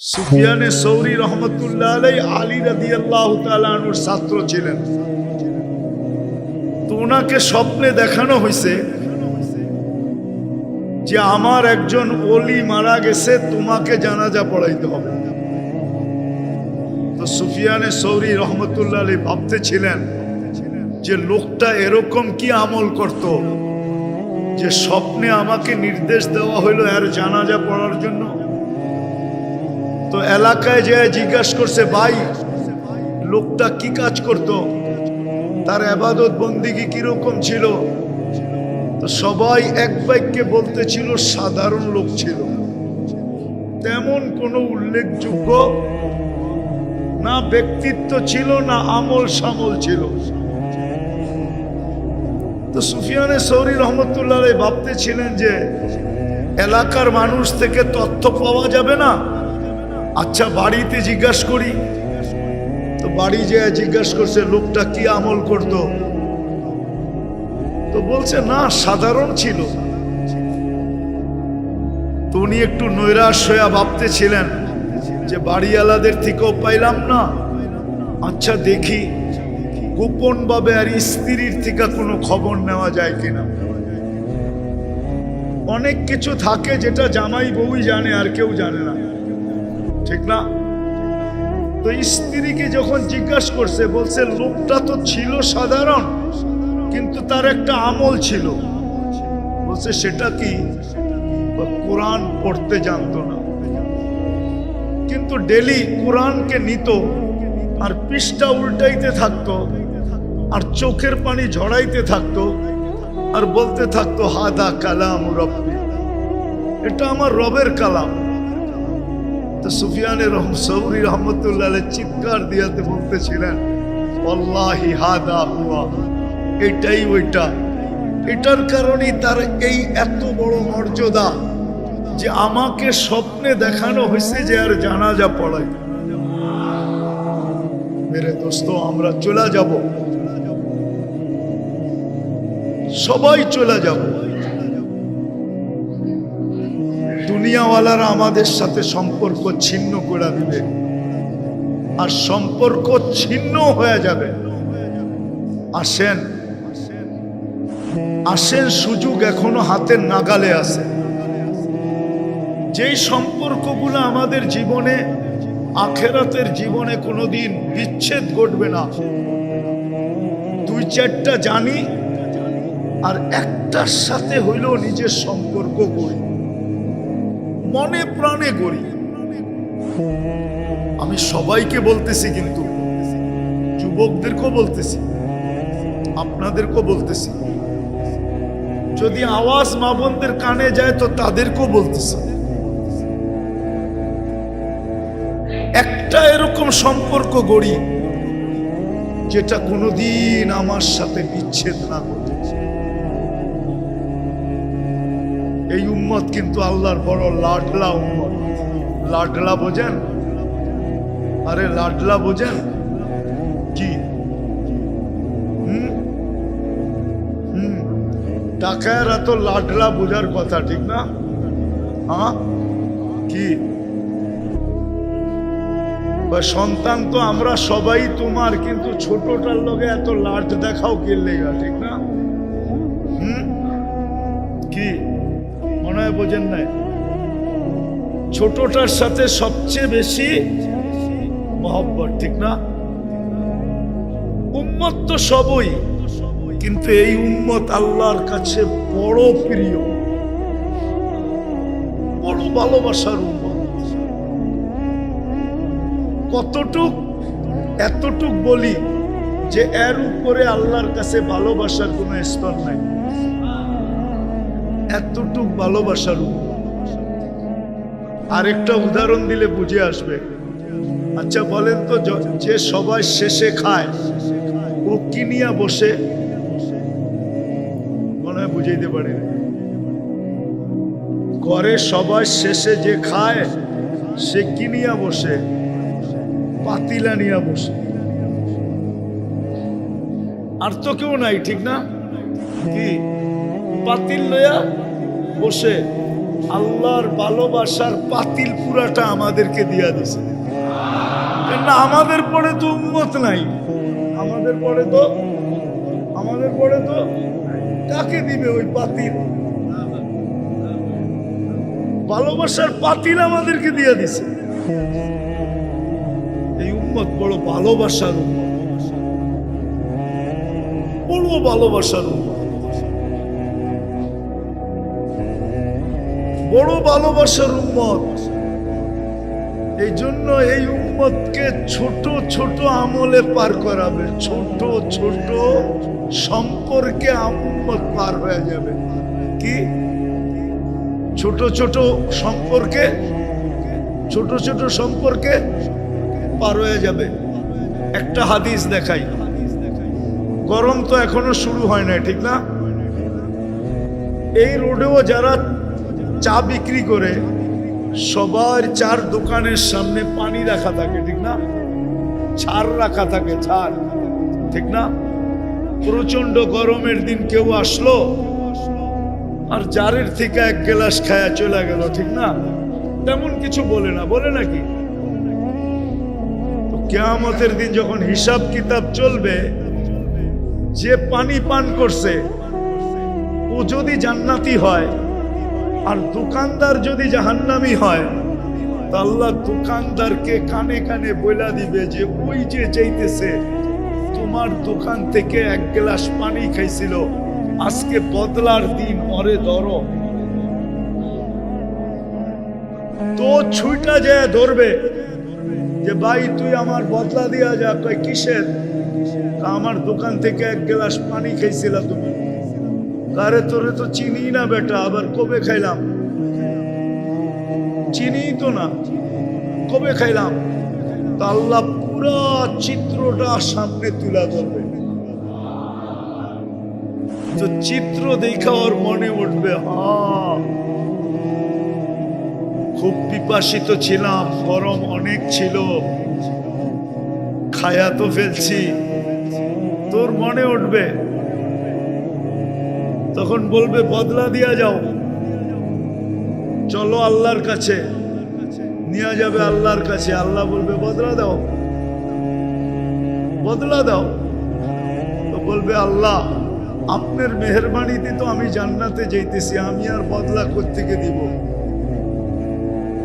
সুফিয়ানে সৌরি রহমতুল্লাহ আলাই আলী রাদি আল্লাহ তালুর ছাত্র ছিলেন। তো ওনাকে স্বপ্নে দেখানো হয়েছে যে আমার একজন অলি মারা গেছে, তোমাকে জানাজা পড়াইতে হবে। তো সুফিয়ানে সৌরি রহমতুল্লাহ আলী ভাবতে ছিলেন যে লোকটা এরকম কি আমল করত, যে স্বপ্নে আমাকে নির্দেশ দেওয়া হইল এর জানাজা পড়ার জন্য? তো এলাকায় যে জিজ্ঞাসা করছে, ভাই, লোকটা কি কাজ করত? তার আবাদত বন্দিগি কীরকম ছিল? তো সবাই এক বাক্যে বলতেছিল, সাধারণ লোক ছিল। তেমন কোনো উল্লেখযোগ্য না ব্যক্তিত্ব ছিল, না আমল সামল ছিল। তো সুফিয়ানে সৌরি রহমতুল্লাহ ভাবতে ছিলেন যে, এলাকার মানুষ থেকে তথ্য পাওয়া যাবে না? আচ্ছা বাড়িতে জিজ্ঞাসা করি। তো বাড়ি যে জিজ্ঞাসা করছে, লোকটা কি আমল করত? তো বলছে, না, সাধারণ ছিল। তো উনি একটু নৈরাশ হয়ে ভাবতে ছিলেন যে বাড়িওয়ালাদের থেকেও পাইলাম না। আচ্ছা দেখি গোপন ভাবে আর স্ত্রীর থেকে কোনো খবর নেওয়া যায় কিনা? অনেক কিছু থাকে যেটা জামাই বউই জানে, আর কেউ জানে না। ঠিক না? তো স্ত্রীকে যখন জিজ্ঞাসা করছে, বলছে, লোকটা তো ছিল সাধারণ, কিন্তু তার একটা আমল ছিল। বলছে, সেটা কি? কোরআন পড়তে জানতো না। কিন্তু ডেলি কোরআনকে নিত আর পৃষ্ঠা উল্টাইতে থাকতো আর চোখের পানি ঝড়াইতে থাকতো আর বলতে থাকতো, হাদা কালাম রব্বি। এটা আমার রবের কালাম। তো সুফিয়ানের সৌরি রহমতুল্লাহ চিৎকার দিয়াতে বলতেছিলেন অল্লাহি হাদা হুয়া। এটাই ওইটা। এটার কারণেই তার এই এত বড় মর্যাদা যে আমাকে স্বপ্নে দেখানো হয়েছে যে আর জানাজা পড়াই মেরে দোস্ত, আমরা চলে যাব। সবাই চলে যাব। দুনিয়াওয়ালারা আমাদের সাথে সম্পর্ক ছিন্ন করে দিবে। আর সম্পর্ক ছিন্ন হয়ে যাবে। আসেন। আসেন সুযোগ এখনও হাতের নাগালে আছে। যেই সম্পর্কগুলো আমাদের জীবনে, আখেরাতের জীবনে কোনোদিন বিচ্ছেদ ঘটবে না। দুই চারটা জানি, আর একটার সাথে হইলেও নিজের সম্পর্ক করি মনে প্রাণে করি। আমি সবাইকে বলতেছি কিন্তু, যুবকদেরকেও বলতেছি, আপনাদেরকেও বলতেছি। যদি আওয়াজ মা বোনদের কানে যায় তো তাদেরকেও বলতেছি। একটা এরকম সম্পর্ক গড়ি, যেটা কোনোদিন আমার সাথে বিচ্ছেদ না করতে এই উম্মত কিন্তু আল্লাহর বড় লাডলা উম্মত। লাডলা বোঝেন? আরে লাডলা বোঝেন? কি? টাকায়রা তো লাডলা বোঝার কথা, ঠিক না? হ্যাঁ? কি? সন্তান তো আমরা সবাই তোমার, কিন্তু ছোটটার লগে এত লাড দেখাও কিনলে ঠিক না? হয় বোঝেন নাই। ছোটটার সাথে সবচেয়ে বেশি মহব্বত, ঠিক না? উম্মত তো সবই, কিন্তু এই উম্মত আল্লাহর কাছে বড় প্রিয়, বড় ভালোবাসার উম্মত। কতটুক, এতটুক বলি যে এর উপরে আল্লাহর কাছে ভালোবাসার কোনো স্তর নাই। এতটুক ভালোবাসার আরেকটা উদাহরণ দিলে বুঝে আসবে। আচ্ছা বলেন তো যে সবাই শেষে খায়, ও কি নিয়ে বসে? মনে হয় বুঝাইতে পারি না। ঘরে সবাই শেষে যে খায়, সে কি নিয়ে বসে? পাতিলা নিয়ে বসে। আর তো কেউ নাই, ঠিক না? কি? পাতিল লইয়া বসে আল্লাহর ভালোবাসার পাতিল পুরাটা আমাদেরকে দিয়া দিছে। কেন আমাদের পরে তো উন্মত নাই। আমাদের পরে তো, আমাদের পরে তো কাকে দিবে ওই পাতিল ভালোবাসার পাতিল আমাদেরকে দিয়ে দিছে। এই উম্মত বড় ভালোবাসার উম্মত। বড় ভালোবাসার উম্মত। বড় ভালোবাসার উম্মত। এই জন্য এই উম্মতকে ছোট ছোট আমলে পার করাবে। ছোট ছোট সম্পর্কে উম্মত পার হয়ে যাবে। কি? ছোট ছোট সম্পর্কে ছোট ছোট সম্পর্কে পার হয়ে যাবে। একটা হাদিস দেখাই। গরম তো এখনও শুরু হয় না ঠিক না? এই রোডেও যারা চা বিক্রি করে সবার চার দোকানের সামনে পানি রাখা থাকে, ঠিক না? ছাড় রাখা থাকে, ছাড়, ঠিক না? প্রচণ্ড গরমের দিন কেউ আসলো আর জারের থেকে এক গ্লাস খায়া চলে গেল, ঠিক না? তেমন কিছু বলে না, বলে নাকি কেয়ামতের দিন যখন হিসাব কিতাব চলবে, যে পানি পান করছে, ও যদি জান্নাতি হয় আর দোকানদার যদি জাহান্নামি হয়, তা আল্লাহ দোকানদারকে কানে কানে বইলা দিবে যে, ওই যে চাইতেছে তোমার দোকান থেকে এক গ্লাস পানি খাইছিল, আজকে বদলার দিন, অরে ধরো। তো ছুইটা যে ধরবে, যে, ভাই, তুই আমার বদলা দিয়া যা। কিসের? আমার দোকান থেকে এক গ্লাস পানি খাইছিলা তুমি আরে তোরে তো চিনি না বেটা, আবার কবে খাইলাম? চিনি তো না, কবে খাইলাম? তা আল্লাহ পুরা চিত্রটা সামনে তুলা ধরবে। তো চিত্র দেখা ওর মনে উঠবে খুব পিপাসিত ছিলাম, গরম অনেক ছিল, খায়া তো ফেলছি। তোর মনে উঠবে তখন বলবে, বদলা দিয়া যাও। চলো আল্লাহর কাছে। নিয়ে যাবে আল্লাহর কাছে। আল্লাহ বলবে, বদলা দাও। বদলা দাও। তো বলবে, আল্লাহ, আপনার মেহরবানিতে তো আমি জান্নাতে যাইতেছি, আমি আর বদলা কোত্থেকে দিব?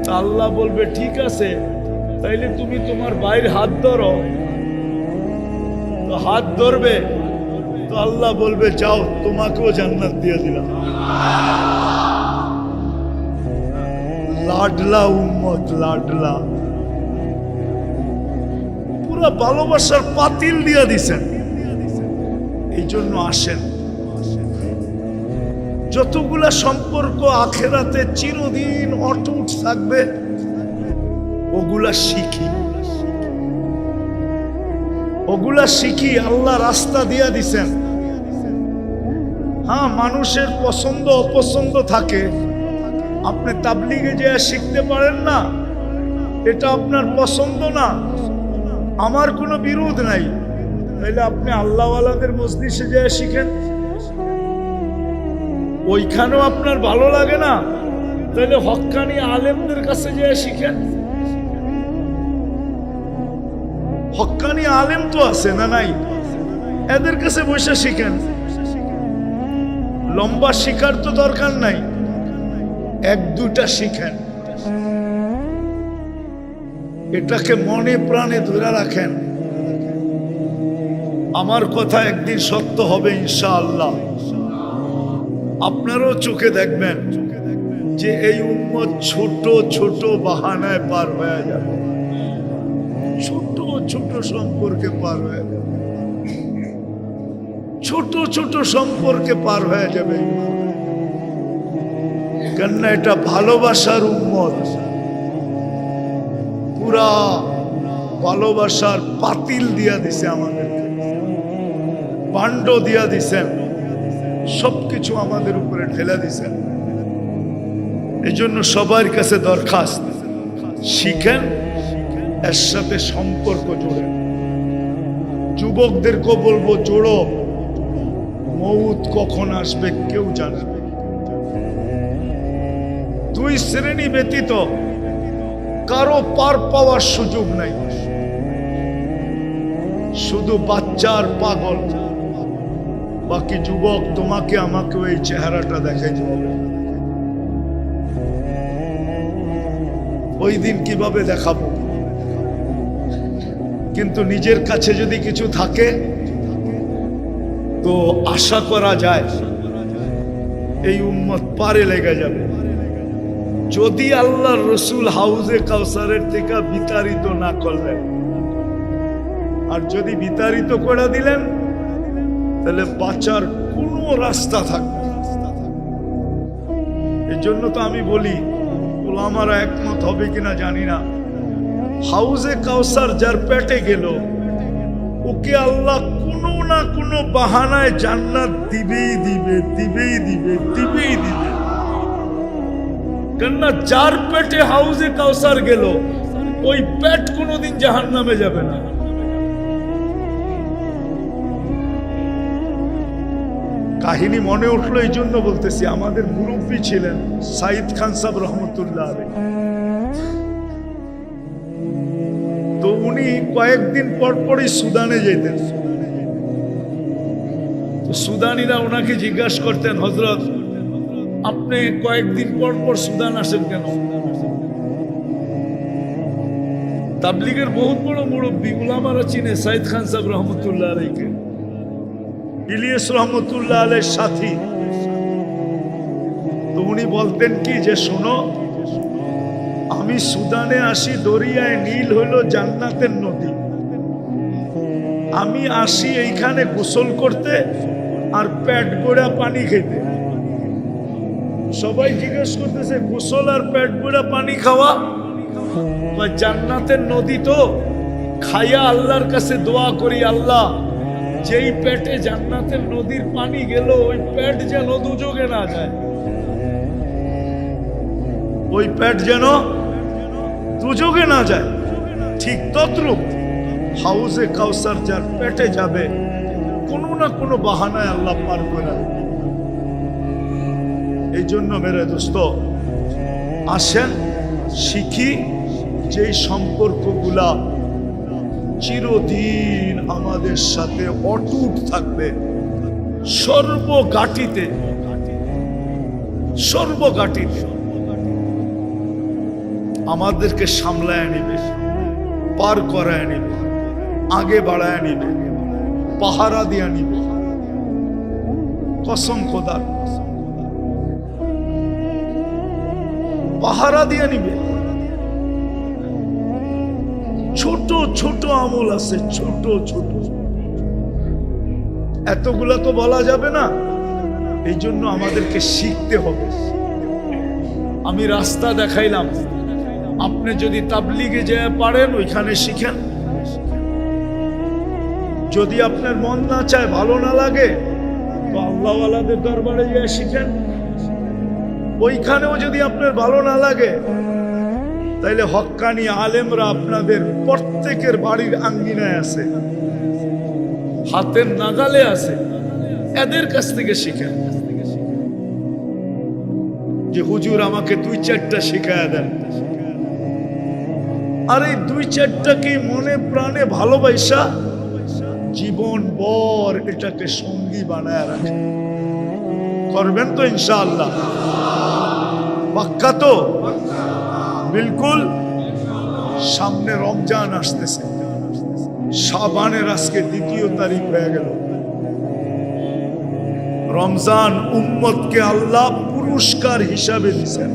তা আল্লাহ বলবে, ঠিক আছে, তাইলে তুমি তোমার বাইর হাত ধরো। তো হাত ধরবে। তো আল্লাহ বলবে, যাও, তোমাকেও জান্নাত দিয়ে দিলাম। লাডলা উম্মত, লাডলা। পুরা ভালোবাসার পাতিল দিয়া দিছেন। এই জন্য আসেন। যতগুলা সম্পর্ক আখেরাতে চিরদিন অটুট থাকবে, ওগুলা শিখি। ওগুলা শিখি আল্লাহ রাস্তা দিয়া দিছেন। হ্যাঁ মানুষের পছন্দ, অপছন্দ থাকে। আপনি তাবলিগে যে শিখতে পারেন না, এটা আপনার পছন্দ না। আমার কোনো বিরোধ নাই। তাইলে আপনি আল্লাহওয়ালাদের মসজিদে যে শিখেন। ওইখানেও আপনার ভালো লাগে না। তাহলে হক্কানি আলেমদের কাছে যে শিখেন। হক্কানি আলেম তো আছে না নাই? এদের কাছে বসে শিখেন। লম্বা শিখার তো দরকার নাই। এক দুটা শিখেন। এটাকে মনে প্রাণে ধরে রাখেন। আমার কথা একদিন সত্য হবে ইনশাআল্লাহ। আপনারও চোখে দেখবেন যে এই উম্মত ছোট ছোট বাহানায় পার হয়ে যাবে। ছোট সম্পর্কে পার হয়ে যাবে। ছোট ছোট সম্পর্কে পার হয়ে যাবে। কেননা এটা ভালোবাসার উম্মত। পুরা ভালোবাসার পাতিল দিয়া দিছে আমাদের পাণ্ড দিয়া দিছেন সবকিছু আমাদের উপরে ঠেলে দিছেন এই জন্য সবার কাছে দরখাস্ত। শিখেন এর সাথে সম্পর্ক জোড়েন যুবকদেরকে বলব, জোড়ো, মৌত কখন আসবে কেউ জানে না। দুই শ্রেণি ব্যতীত কারও পার পাওয়ার সুযোগ নাই। শুধু বাচ্চার পাগল। বাকি যুবক তোমাকে আমাকে এই চেহারাটা দেখাইতে হবে ওই দিন কীভাবে দেখাবো? কিন্তু নিজের কাছে যদি কিছু থাকে, তো আশা করা যায় এই উম্মত পারে লেগে যাবে যদি আল্লাহ রসুল হাউজে কাউসারের থেকে বিতাড়িত না করলেন, আর যদি বিতাড়িত করে দিলেন, তাহলে বাঁচার কোনো রাস্তা থাকবে। এই জন্য তো আমি বলি, ওলামারা একমত হবে কিনা জানি না হাউজে কাউসার যার পেটে গেল, ওকে আল্লাহ কোনো না কোনো বাহানায় জান্নাত দিবেই দিবে দিবেই দিবে দিবেই দিবে কেননা যার পেটে হাউজে কাউসার গেল, ওই পেট কোনোদিন জাহান নামে যাবে না কাহিনী মনে উঠল এই জন্য বলতেছি, আমাদের মুরব্বী ছিলেন সাইদ খান সাহেব রহমতুল্লাহ আলাইহ। তো উনি কয়েকদিন পর পরই সুদানে যেতেন। তো সুদানিরা ওনাকে জিজ্ঞাসা করতেন হজরত আপনি কয়েকদিন পর পর সুদান আসেন কেন? তাবলিগের বহুত বড় মুরব্বী উলামারা চিনে সাইদ খান সাহেব রহমতুল্লাহ আলাইকে। ইলিয়াস রহমতুল্লাহ আলের সাথী। তো উনি বলতেন কি, যে শোনো আমি সুদানে আসি, দরিয়ায় নীল হইল জান্নাতের নদী। আমি আসি এইখানে গোসল করতে আর পেট গোড়া পানি খেতে। সবাই জিজ্ঞেস করতেছে, গোসল আর প্যাট গোড়া পানি খাওয়া? জান্নাতের নদী তো খাইয়া আল্লাহর কাছে দোয়া করি, আল্লাহ, যেই পেটে জান্নাতের নদীর পানি গেল, ওই পেট যেন দুযোগে না যায়। ওই পেট যেন দুযোগে না যায়। ঠিক তদ্রুপ হাউসে কাউসার যার পেটে যাবে, কোনো না কোনো বাহানায় আল্লাহ পার করে। এই জন্য মেরে দোস্ত, আসেন, শিখি যেই সম্পর্কগুলা চিরদিন আমাদের সাথে অটুট থাকবে। সর্বগাটিতে সর্বগাটিতে আমাদেরকে সামলায় নিবে, পার করায় নিবে, আগে বাড়ায় নিবে, পাহারা দিয়া নিবে। কসম খোদার পাহারা দিয়া নিবে। ছোট ছোট আমল আছে, ছোট ছোট। এতগুলা তো বলা যাবে না এই জন্য আমাদেরকে শিখতে হবে। আমি রাস্তা দেখাইলাম। আপনি যদি তাবলিগে যেতে পারেন, ওইখানে শিখেন। যদি আপনার মন না চায়, ভালো না লাগে, তো আল্লাহওয়ালাদের দরবারে গিয়ে শিখেন। ওইখানেও যদি আপনার ভালো না লাগে, তাইলে হক্কানি আলেমরা আপনাদের প্রত্যেকের বাড়ির আঙ্গিনায় আছে, হাতের নাগালে আছে, এদের কাছ থেকে শিখেন। যে হুজুর আমাকে দুই চারটা শিখায়া দেন। আর এই দুই চারটাকে মনে প্রাণে ভালোবাসা, জীবন বর এটাকে সঙ্গী বানায় রাখে। করবেন তো ইনশাআল্লাহ। পাক্কা তো? বিলকুল। সামনে রমজান আসতেছে। সাবানের আজকে দ্বিতীয় তারিখ হয়ে গেল। রমজান উম্মতকে আল্লাহ পুরস্কার হিসাবে দিচ্ছেন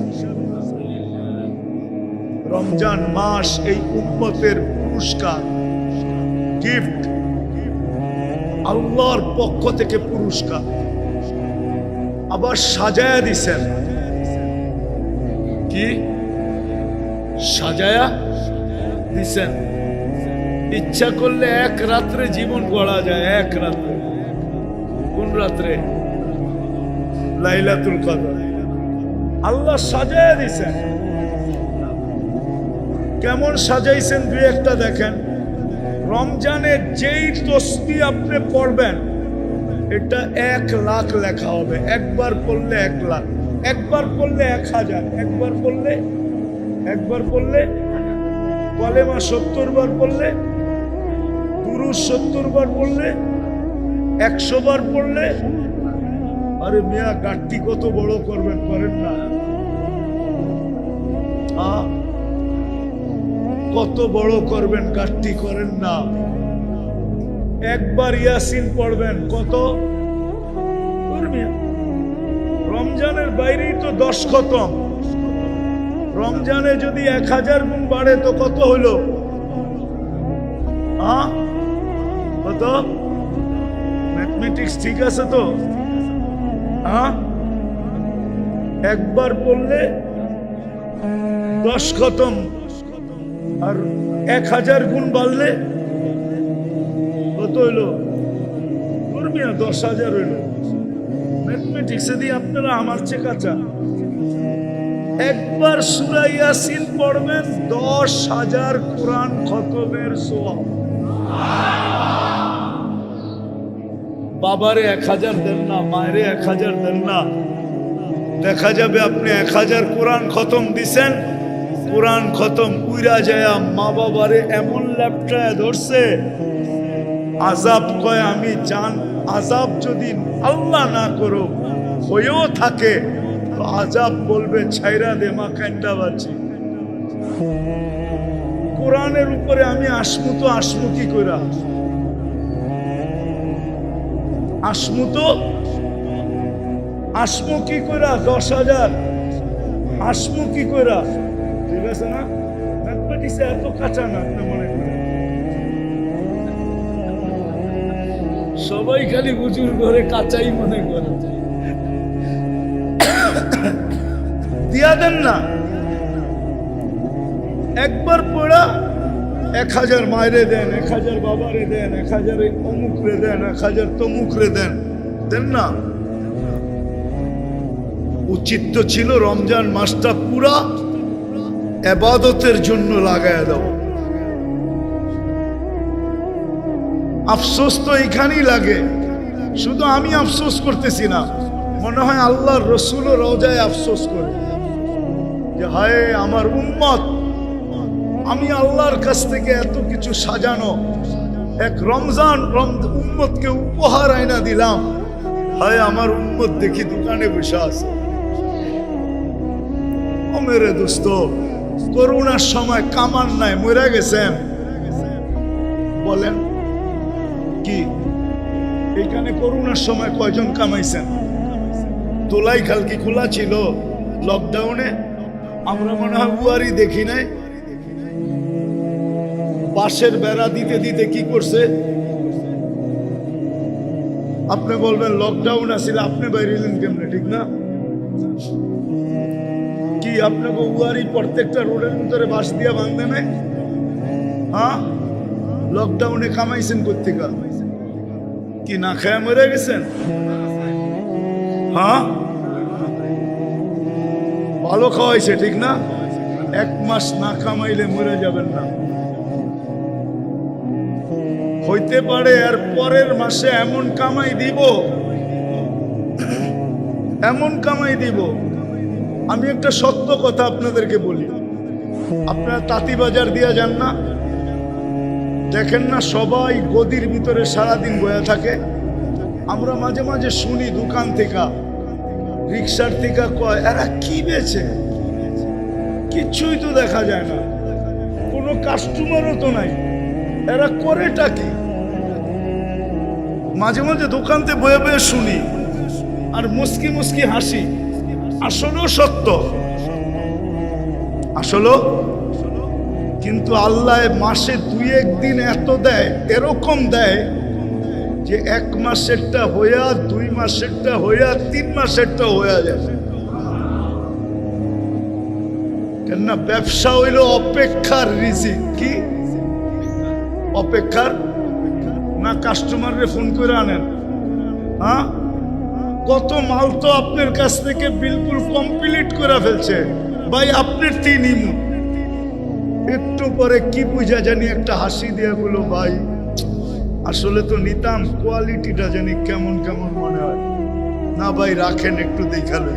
রমজান মাস এই উম্মতের পুরস্কার। গিফট আল্লাহর পক্ষ থেকে পুরস্কার। আবার সাজায়া দিছেন। কি? সাজায়া দিছেন। ইচ্ছা করলে এক রাত্রে জীবন গড়া যায়, এক রাত্রে। কোন রাত্রে? লাইলাতুল কদর। আল্লাহ সাজায়া দিছেন। কেমন সাজাইছেন দুই একটা দেখেন রমজানের যেই তসবি আপনি পড়বেন, এটা এক লাখ লেখা হবে একবার পড়লে এক লাখ, একবার পড়লে এক হাজার, একবার পড়লে একবার পড়লে কলেমা সত্তর বার পড়লে পুরুষ সত্তর বার পড়লে, একশো বার পড়লে, আরে মিয়া গাঠটি কত বড় করবেন, করেন না আ? কত বড় করবেন গাঠটি করেন না। একবার ইয়াসিন পড়বেন, কত? রমজানের বাইরেই তো দশ খতম। রমজানে যদি এক হাজার গুণ বাড়ে, তো কত হ্যাঁ কত? ম্যাথমেটিক্স ঠিক আছে তো? হ্যাঁ একবার পড়লে দশ খতম। আর এক হাজার গুণ বাড়লে কত হইল? করবি না, দশ হাজার হইল। ম্যাথমেটিক্সে দিয়ে আপনারা আমার চেয়ে কাঁচা। একবার সুরা ইয়াসিন পড়বেন, দশ হাজার কোরআন খতমের সোয়াব। বাবারে এক হাজার দেন না, মায়েরে এক হাজার দেন না। দেখা যাবে আপনি এক হাজার কোরআন খতম দিছেন কোরআন খতম উইরা যায় মা বাবারে এমন ল্যাপটায় ধরছে আজাব কয়, আমি জান আজাব যদি আল্লাহ না করো, হয়েও থাকে, তো আজাব বলবে ছাইরা দে মা, কান্ডা বাঁচি কোরআনের উপরে আমি আসমু তো আসমু কি কইরা? আসমু তো আসমু কি কইরা? দশ হাজার। আসমু কি কইরা? ঠিক আছে না এত কাঁচা না আপনি মনে করেন সবাই খালি বুঝুর ঘরে কাঁচাই মনে করে। দিয়া দেন না। একবার পড়া এক হাজার মায়েরে দেন এক হাজার বাবারে দেন এক হাজার অমুক রে দেন এক হাজার তমুক রে দেন। দেন না। উচিত তো ছিল রমজান মাসটা পুরা এবাদতের জন্য লাগায় দাও। আফসোস তো এখানেই লাগে। শুধু আমি আফসোস করতেছি না। মনে হয় আল্লাহর রসুল রোজায় আফসোস করে। যে হায়, আমার উম্মত। আমি আল্লাহর কাছ থেকে এত কিছু সাজানো। এক রমজান রম- উম্মতকে উপহার আয়না দিলাম। হায়, আমার উম্মত দেখি দোকানে বসে আছে। ও দোস্ত। করোনার সময় কামান নাই, মরে গেছেন। বলেন, কি? এখানে করোনার সময় কয়জন কামাইছেন? তোলাই খাল কি খোলা ছিল? লকডাউনে আমরা মনে হয় উয়ারি দেখি নাই। বাঁশের বেড়া দিতে দিতে কি করছে? আপনি বলবেন লকডাউন আছিল আপনি বাইরেলেন কেমনে? ঠিক না? কি আপনাকে উয়ারি প্রত্যেকটা রোডের ভিতরে বাঁশ দিয়া বাঁধবে না হ্যাঁ? লকডাউনে কামাইছেন কোথেকা কি না খেয়ে মরে গেছেন? হ্যাঁ? ভালো খাওয়াইছে, ঠিক না? এক মাস না কামাইলে মরে যাবেন না। হইতে পারে আর পরের মাসে এমন কামাই দিব এমন কামাই দিব। আমি একটা সত্য কথা আপনাদেরকে বলি। আপনারা তাঁতিবাজার দিয়া যান না। দেখেন না সবাই গদির ভিতরে সারাদিন বয়া থাকে। আমরা মাঝে মাঝে শুনি দোকান থেকে, রিক্সার থেকে কয়, এরা কি বেছে কিচ্ছুই তো দেখা যায় না। কোনো কাস্টমারও তো নাই। এরা করেটা কি? মাঝে মাঝে দোকানতে বয়ে বয়ে শুনি। আর মুসকি মুসকি হাসি। আসলেও সত্য। আসলেও কিন্তু আল্লাহ মাসে দুই একদিন এত দেয়, এরকম দেয় যে এক মাসেরটা হইয়া, দুই মাসেরটা হইয়া, তিন মাসেরটা হইয়া যায়। কেননা ব্যবসা হইল অপেক্ষার রিজিক। কি? অপেক্ষার? না কাস্টমাররে ফোন করে আনেন। হ্যাঁ? কত মাল তো আপনার কাছ থেকে বিলকুল কমপ্লিট করে ফেলছে। ভাই আপনার তিন একটু পরে কি বুঝা জানি একটা হাসি দিয়ে বলো ভাই, আসলে তো নিতাম কোয়ালিটিটা জানি কেমন কেমন মনে হয়। না ভাই, রাখেন একটু দেখালে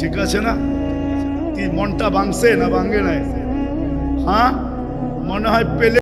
ঠিক আছে না? কি মনটা ভাঙছে না ভাঙে নাই? হ্যাঁ? মনে হয় পেলে